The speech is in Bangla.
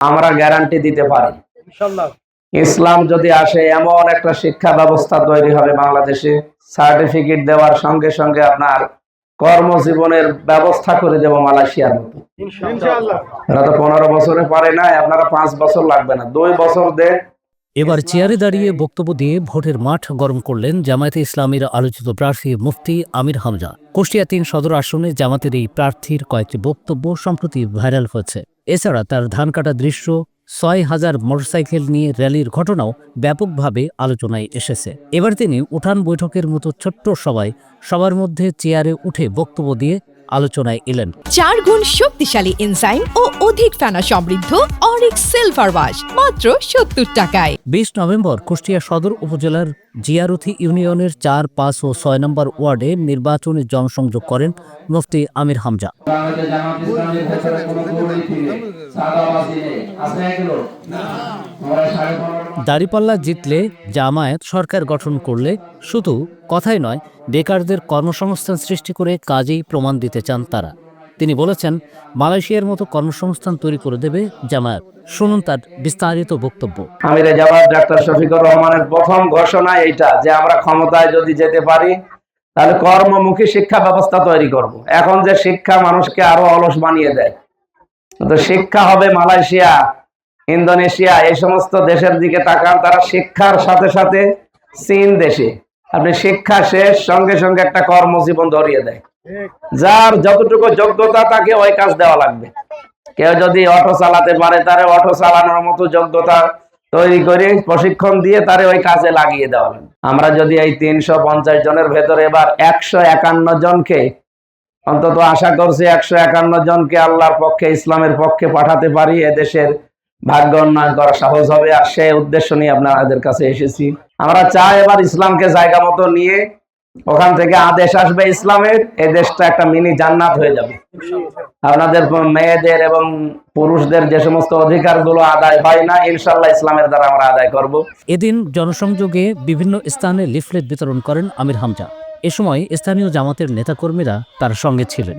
আমরা গ্যারান্টি দিতে পারি। ইসলাম যদি আসে এমন একটা শিক্ষা ব্যবস্থা তৈরি হবে বাংলাদেশে সার্টিফিকেট দেওয়ার সঙ্গে সঙ্গে আপনার কর্মজীবনের ব্যবস্থা করে দেবো মালয়েশিয়ার মতো। এরা তো পনেরো বছরে পারে না আপনারা পাঁচ বছর লাগবে না। দুই বছর দেন। এবার চেয়ারে দাঁড়িয়ে বক্তব্য দিয়ে ভোটের মাঠ গরম করলেন জামায়াতে ইসলামীর আলোচিত প্রার্থী মুফতি আমির হামজা। কুষ্টিয়া তিন সদর আসনে জামাতের এই প্রার্থীর কয়েকটি বক্তব্য সম্প্রতি ভাইরাল হয়েছে। এছাড়া তার ধান কাটা দৃশ্য, ছয় হাজার মোটরসাইকেল নিয়ে র্যালির ঘটনাও ব্যাপকভাবে আলোচনায় এসেছে। এবার তিনি উঠান বৈঠকের মতো ছোট্ট সবাই সবার মধ্যে চেয়ারে উঠে বক্তব্য দিয়ে আলোচনায় এলেন। চার গুণ শক্তিশালী এনজাইম ও অধিক ফেনা সমৃদ্ধ অরিক্স সিলভার ওয়াশ মাত্র সত্তর টাকায়। বিশ নভেম্বর কুষ্টিয়া সদর উপজেলার জিয়ারথি ইউনিয়নের চার পাঁচ ও ছয় নম্বর ওয়ার্ডে নির্বাচনী জনসংযোগ করেন মুফতি আমির হামজা। দাড়িপাল্লা জিতলে জামায়াত সরকার গঠন করলে শুধু কথাই নয়, বেকারদের কর্মসংস্থান সৃষ্টি করে কাজেই প্রমাণ দিতে চান তারা। তিনি বলেছেন, মালয়েশিয়ার মতো কর্মসংস্থান তৈরি করে দেবে জামায়াত। শুনুন তার বিস্তারিত বক্তব্য। আমিরে জামাত ডাক্তার শফিকুর রহমানের প্রথম ঘোষণা এইটা যে আমরা ক্ষমতায় যদি যেতে পারি, তাহলে কর্মমুখী শিক্ষা ব্যবস্থা তৈরি করব। এখন যে শিক্ষা মানুষকে আরও অলস বানিয়ে দেয়, তো শিক্ষা হবে মালয়েশিয়া, ইন্দোনেশিয়া, এই সমস্ত দেশের দিকে তাকান, তারা শিক্ষার সাথে সাথে চীন দেশে। আপনি শিক্ষা শেষ, সঙ্গে সঙ্গে একটা কর্মজীবন ধরিয়ে দেয়। যার যতটুকু যোগ্যতা, তাকে ওই কাজ দেওয়া লাগবে। কেউ যদি অটো চালাতে পারে, তারে অটো চালানোর মতো যোগ্যতা তৈরি করে প্রশিক্ষণ দিয়ে তারে ওই কাজে লাগিয়ে দেওয়া লাগবে। আমরা যদি এই তিনশো পঞ্চাশ জনের ভেতরে এবার একশো একান্ন জনকে, অন্তত আশা করছি একশো একান্ন জনকে আল্লাহর পক্ষে, ইসলামের পক্ষে পাঠাতে পারি, এদেশের ভাগ্য উন্নয়ন করা সহজ হবে, আর সে উদ্দেশ্য নিয়ে আপনাদের কাছে এসেছি। আমরা চাই এবার ইসলামকে জায়গা মতো নিয়ে ওখান থেকে আদেশ আসবে ইসলামের, এই দেশটা একটা মিনি জান্নাত হয়ে যাবে। আপনাদের মেয়েদের এবং পুরুষদের যে সমস্ত অধিকারগুলো আদায় হয় না ইনশাল্লাহ ইসলামের দ্বারা আমরা আদায় করব। এদিন জনসংযোগে বিভিন্ন স্থানে লিফলেট বিতরণ করেন আমির হামজা। এ সময় স্থানীয় জামাতের নেতাকর্মীরা তার সঙ্গে ছিলেন।